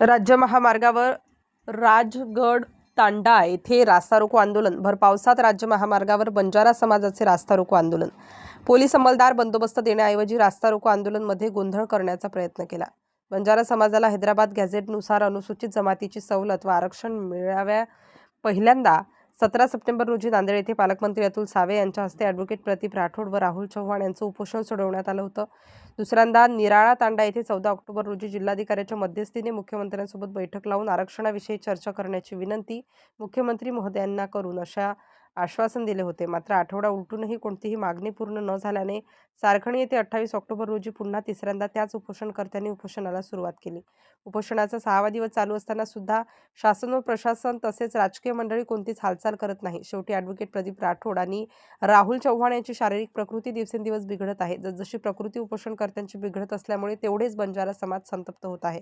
राज्य महामार्गावर राजगड तांडा येथे रास्ता रोको आंदोलन. भर पावसात राज्य महामार्गावर बंजारा समाजाचे रास्ता रोको आंदोलन. पोलीस अंमलदार बंदोबस्त देण्याऐवजी रास्ता रोको आंदोलनमध्ये गोंधळ करण्याचा प्रयत्न केला. बंजारा समाजाला हैदराबाद गॅझेटनुसार अनुसूचित जमातीची सवलत व आरक्षण मिळाव्या पहिल्यांदा सतरा सप्टेंबर रोजी नांदेड येथे पालकमंत्री अतुल सावे यांच्या हस्ते ॲडव्होकेट प्रदीप राठोड व राहुल चव्हाण यांचं उपोषण सोडवण्यात आलं होतं. दुसऱ्यांदा निराळा तांडा येथे चौदा ऑक्टोबर रोजी जिल्हाधिकाऱ्याच्या मध्यस्थीने मुख्यमंत्र्यांसोबत बैठक लावून आरक्षणाविषयी चर्चा करण्याची विनंती मुख्यमंत्री महोदयांना करून अशा आश्वासन दिले होते. मात्र आठवडा उलटूनही कोणतीही मागणी पूर्ण न झाल्याने सारखणी येथे अठ्ठावीस ऑक्टोबर रोजी पुन्हा तिसऱ्यांदा त्याच उपोषणकर्त्यांनी उपोषणाला सुरुवात केली. उपोषणाचा सहावा दिवस चालू असताना सुद्धा शासन व प्रशासन तसेच राजकीय मंडळी कोणतीच हालचाल करत नाही. शेवटी ॲडव्होकेट प्रदीप राठोड आणि राहुल चव्हाण यांची शारीरिक प्रकृती दिवसेंदिवस बिघडत आहे. जसजशी प्रकृती उपोषणकर्त्यांची बिघडत असल्यामुळे तेवढेच बंजारा समाज संतप्त होत आहे.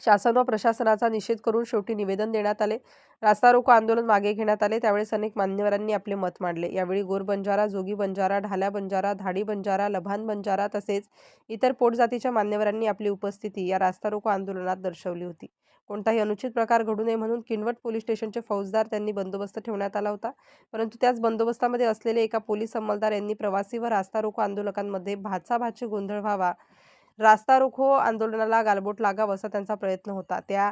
शासन व प्रशासनाचा निषेध करून शेवटी निवेदन देण्यात आले. रास्ता रोको आंदोलन मागे घेण्यात आले. त्यावेळेस अनेक मान्यवरांनी आपले मत मांडले. यावेळी गोर बंजारा जोगी बंजारा ढाल्या बंजारा धाडी बंजारा लभान बंजारा तसेच इतर पोटजातीच्या मान्यवरांनी आपली उपस्थिती या रास्ता रोको आंदोलनात दर्शवली होती. कोणताही अनुचित प्रकार घडू नये म्हणून किनवट पोलीस स्टेशनचे फौजदार त्यांनी बंदोबस्त ठेवण्यात आला होता. परंतु त्याच बंदोबस्तामध्ये असलेले एका पोलीस अंमलदार यांनी प्रवासी व रास्ता रोको आंदोलकांमध्ये भाचाभाची गोंधळ व्हावा रास्ता रोखो आंदोलनाला गालबोट लागावं असा त्यांचा प्रयत्न होता. त्या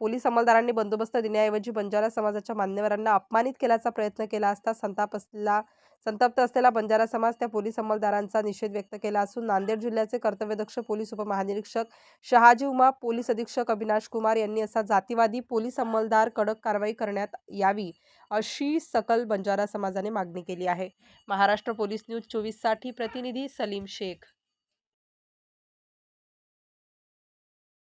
पोलीस अंमलदारांनी बंदोबस्त देण्याऐवजी बंजारा समाजाच्या मान्यवरांना अपमानित केल्याचा प्रयत्न केला असता संताप असलेला संतप्त असलेला बंजारा समाज त्या पोलीस अंमलदारांचा निषेध व्यक्त केला असून नांदेड जिल्ह्याचे कर्तव्यदक्ष पोलीस उपमहानिरीक्षक शहाजी उमा पोलीस अधीक्षक अविनाश कुमार यांनी असा जातीवादी पोलीस अंमलदार कडक कारवाई करण्यात यावी अशी सकल बंजारा समाजाने मागणी केली आहे. महाराष्ट्र पोलीस न्यूज चोवीससाठी प्रतिनिधी सलीम शेख.